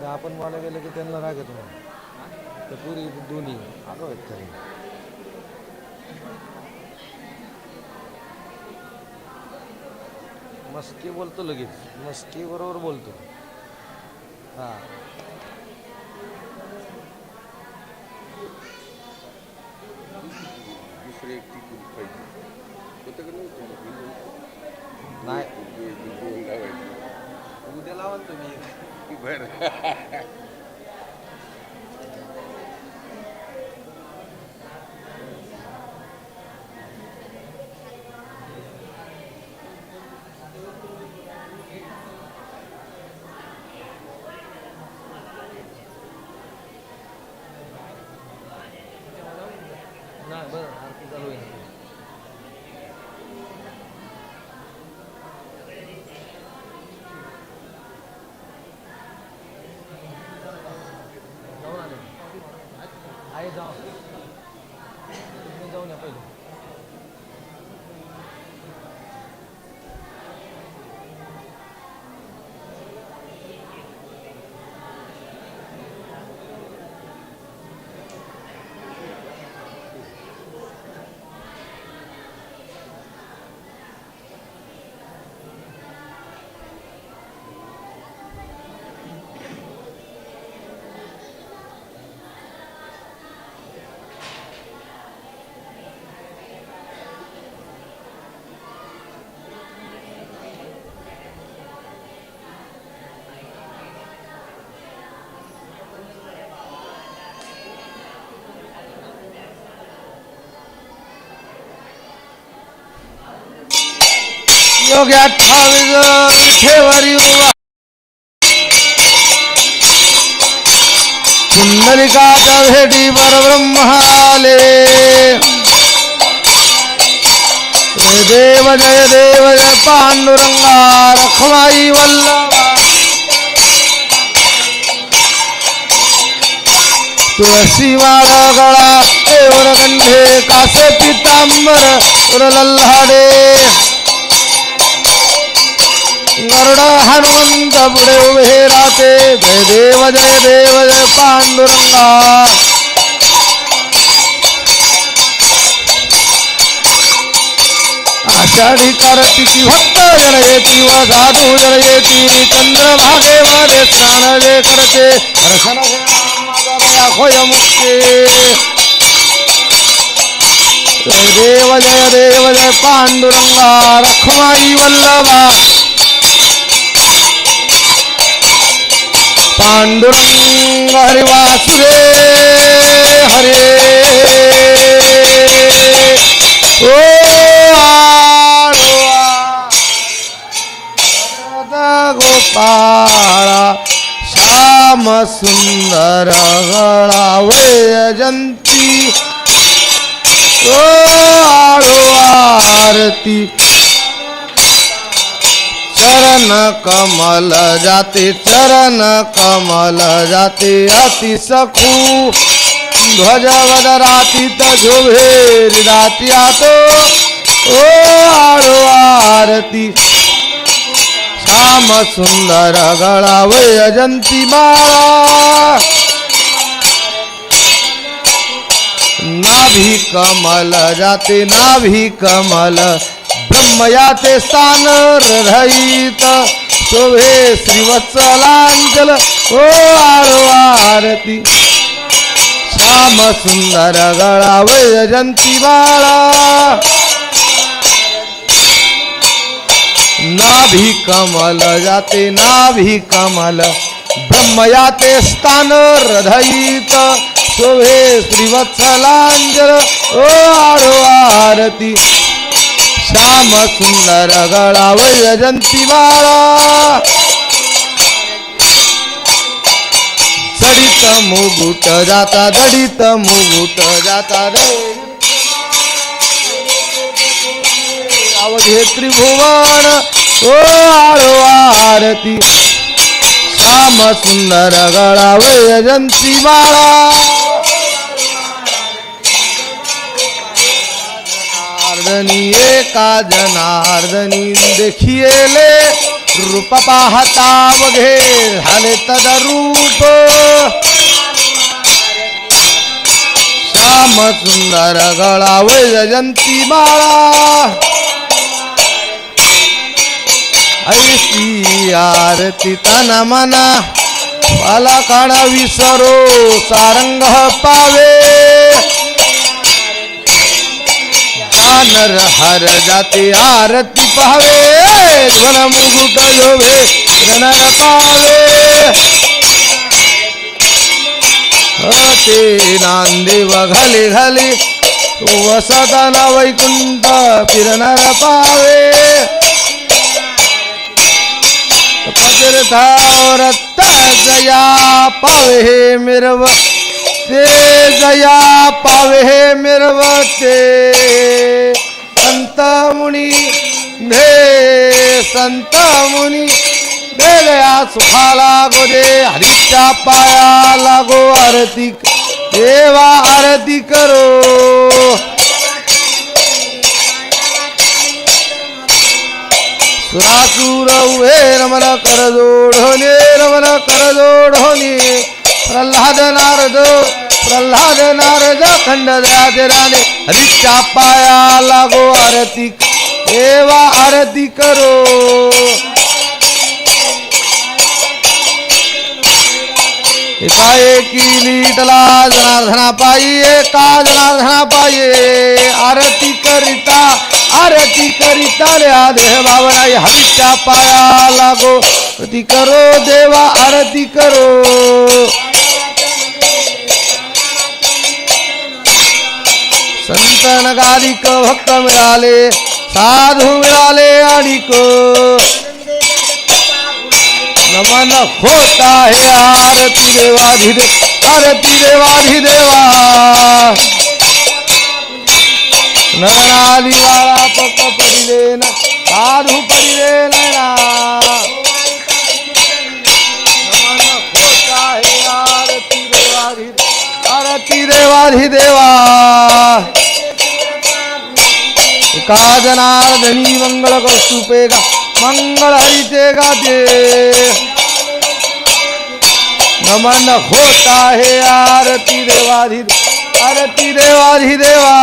का? आपण बोला गेलं की त्यांना राग येतो तर पुरी दोन्ही आलो आहेत खरी. मस्की बोलतो लगेच. मस्की बरोबर बोलतो. हा. दुसरे एक टिकून पाहिजे? नाही. उद्या लावा तुम्ही. बरं. င်းဆောင်အင်းဆောင်နဲ့ပြေးလို့ योग्य अठ्ठावीस विठेवरी उभा. पुंडलिकाच्या भेटी परब्रह्म आले. देव जय देव जय पांडुरंगा रखमाई वल्लभा. तुळशी माळा गळा देवर गंधे कासे पितांबर उरलल्हाडे गरुड हनुमंत पुढे उभे राहते. जय देव जय देव जय पांडुरंगा. आषाढी कार्तिकी भक्त जन येती व साधू जन येती चंद्रभागे मध्ये स्नान जे करते. दर्शन होय मुक्ते. जय देव जय देव जय पांडुरंगा. रखमाई वल्लभा. पांडुरंग हरे वासुदे हरे। ओ गोपाळा श्याम सुंदर गळावे अजंती ओ आरती चरण कमल जाते चरण कमल जाते अति सखू। ध्वज राती तुभेर राती आतो। ओ आरो आरती। श्याम सुंदर गळावे अजंती बाळा नाभी कमल जाते नाभी कमल मया ते स्थान रहित. शोभे श्रीवत्सलांजल. ओ आरो आरती. श्याम सुंदर गळा वैजंती बाळा. नाभी कमल जाते नाभी कमल. ब्रह्मयाते स्थान हृदयित शोभे श्रीवत्सलांजल. ओ आरो आरती. श्याम सुंदर गळा वैजंती बाळा जडित मुगुट जाता जडित मुगुट जाता रे अवघे त्रिभुवन ओ आळो आरती श्याम सुंदर गळा वैजंती बाळा जनार्दनी एका जनार्दनी देखिएले रूप पाहता वघे झाले तदरूप श्याम सुंदर गळा वैजयंती माळा. ऐसी आरती तन मना पाला काढा विसरो सारंग पावे. नर हर जाते आरती पाहावे ध्वन मुकुट लोभे नर पावे। ते नांदेव घली घाले वसताना वैकुंठ फिरणार पावे। तीर्थावर जया पावे हे मिरव ते जया पावे मिरवते. संत मुनी दे संत मुनी दे गया सुखाला गो दे हरीच्या पाया लागो आरती देवा आरती करो. सुरासुर उभे रमण कर जोडोने रमण कर जोडोने प्रल्हाद नारद प्रल्हाद नारद खंड राजे राणे हरीच्या पाया लागो आरती देवा आरती करो. एकाएकी लीटला जनार्दना पायी एका जनार्दना पायी आरती करिता आरती करिता रे देह भावनाई हरीच्या पाया लागो आरती करो देवा आरती करो. संत नगाधिक भक्त मिळाले साधू मिळाले आणिक नमन होत आहे आरती देवाधिदे आरती देवाधिदेवा। नरनाली वाळा पक पडिले न साधू पडिले ना। नमन होत आहे आरती देवाधिदे आरती देवाधिदेवा। एका जनार्दनी मंगळ कौस्तुपे गा मंगळ दे। गाते नमन होता है आरती देवाधी आरती देवाधी देवा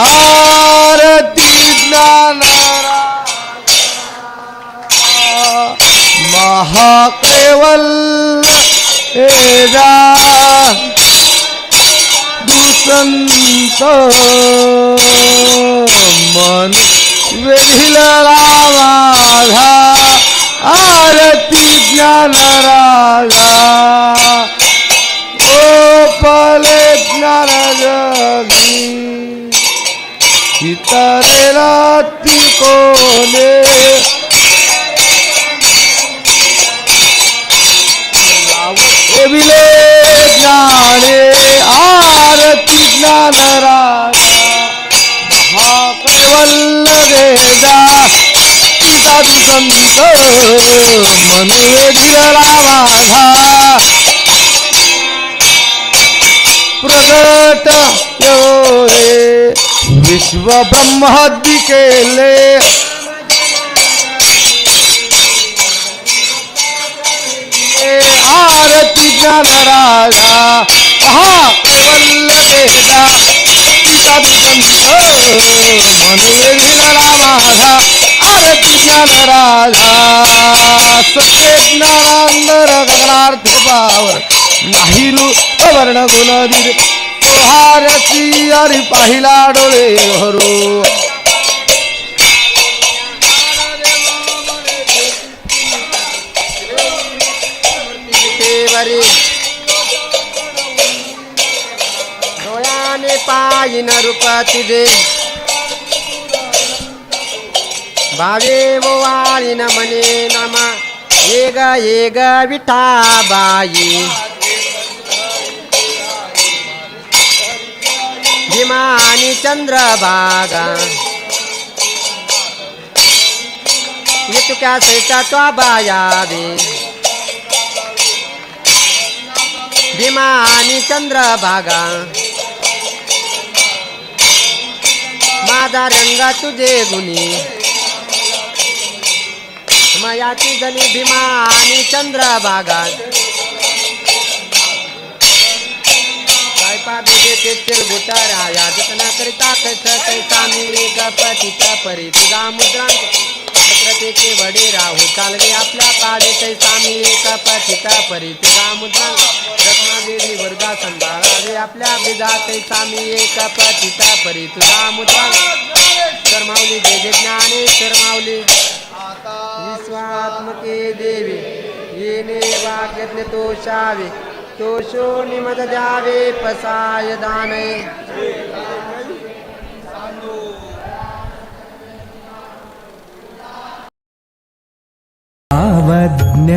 आरती ज्ञान महाकेवल एजा संत मन वेधिला राधा आरती ज्ञान राजा गोपले ज्ञान जगी इतरेला कोले. एविले ज्ञाने आरती ज्ञान राजा हा कैवल्य वेदा साधू संत मन वेदिला माझा प्रगट यो रे विश्व ब्रह्महद्दी केले आरती ज्ञान राजा पहा कैवल्य वेदा साधू संत माझा आरती ज्ञान राजा सत्य ज्ञानांदर गगनार्थ पावर नाही रू वर्ण गुण दिले हारती अरे पाहिला डोळे भरू वरी डोळ्याने पाहिन रूप तुझे भावे वाळीन म्हणे नमा. ये ग ये ग विठाबाई भीमानी चंद्रभागा. ये तू क्या सैता तो बायावे भीमा चंद्रभागा. माझा रंग तुझे गुणी. मयाची जनी भीमा आणि चंद्रभागा काय जतना करिता कैसा मी परी. तुझा मुद्रांक प्रत्येके वडे राहू. आपल्या पाडे तैसा मी एका पतिता परी. तुझा मुद्रा रत्नादेवी वर्गा संभाळावे. आपल्या बिजा तैसा मी एका पतिता परी. तुझा शंकर माऊली जय जय ज्ञानेश्वर माऊली. विश्वात्मके देवी येणे वाक्यज्ञ तोषावे तोषो निमद द्यावे पसाय दाने.